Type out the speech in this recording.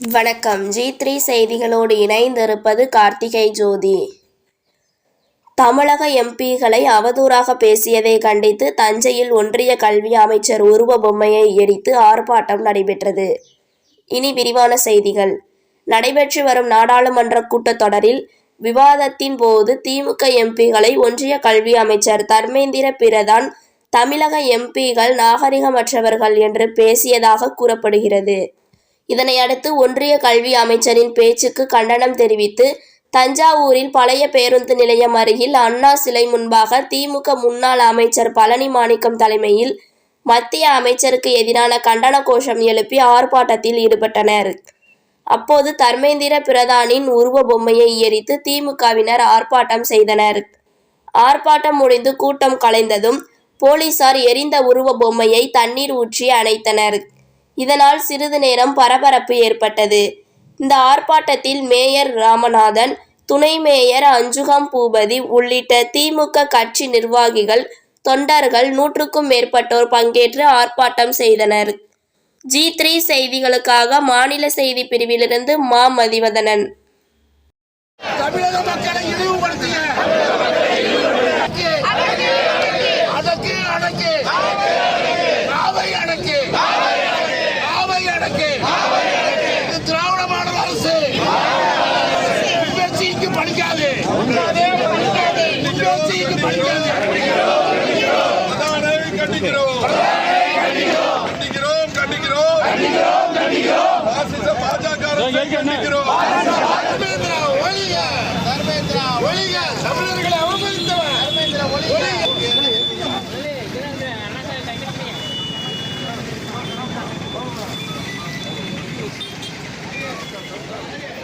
வணக்கம். G three செய்திகளோடு இணைந்திருப்பது கார்த்திகை ஜோதி. தமிழக எம்பிகளை அவதூறாக பேசியதை கண்டித்து தஞ்சையில் ஒன்றிய கல்வி அமைச்சர் உருவ பொம்மையை எரித்து ஆர்ப்பாட்டம் நடைபெற்றது. இனி விரிவான செய்திகள். நடைபெற்று வரும் நாடாளுமன்ற கூட்டத்தொடரில் விவாதத்தின் போது திமுக எம்பிகளை ஒன்றிய கல்வி அமைச்சர் தர்மேந்திர பிரதான் தமிழக எம்பிகள் நாகரிகமற்றவர்கள் என்று பேசியதாக கூறப்படுகிறது. இதனையடுத்து ஒன்றிய கல்வி அமைச்சரின் பேச்சுக்கு கண்டனம் தெரிவித்து தஞ்சாவூரில் பழைய பேருந்து நிலையம் அருகில் அண்ணா சிலை முன்பாக திமுக முன்னாள் அமைச்சர் பழனி மாணிக்கம் தலைமையில் மத்திய அமைச்சருக்கு எதிரான கண்டன கோஷம் எழுப்பி ஆர்ப்பாட்டத்தில் ஈடுபட்டனர். அப்போது தர்மேந்திர பிரதானின் உருவ பொம்மையை எரித்து திமுகவினர் ஆர்ப்பாட்டம் செய்தனர். ஆர்ப்பாட்டம் முடிந்து கூட்டம் கலைந்ததும் போலீசார் எரிந்த உருவ பொம்மையை தண்ணீர் ஊற்றி அணைத்தனர். இதனால் சிறிது நேரம் பரபரப்பு ஏற்பட்டது. இந்த ஆர்ப்பாட்டத்தில் மேயர் ராமநாதன் துணை மேயர் அஞ்சுகம் பூபதி உள்ளிட்ட திமுக கட்சி நிர்வாகிகள் தொண்டர்கள் நூற்றுக்கும் மேற்பட்டோர் பங்கேற்று ஆர்ப்பாட்டம் செய்தனர். ஜி. த்ரீ செய்திகளுக்காக மாநில செய்தி பிரிவிலிருந்து மா. மதிவதனன். தமிழக மக்களை இழிவுபடுத்திய அடக்கு அடக்கு ஆவை அடக்கு ஆவை அடக்கு இது திராவிட மாடல் அரசு. நிகழ்ச்சி இங்கு படிக்காது. நிகழ்ச்சி இங்கு படிக்காது. பிரதானை கண்டிக்கிறோம். கண்டிக்கிறோம் கண்டிக்கிறோம். பாசிச பாஜக கண்டிக்கிறோம். தர்மேந்திரா ஒழிக. தர்மேந்திரா ஒழிக. தமிழர்களை Yeah.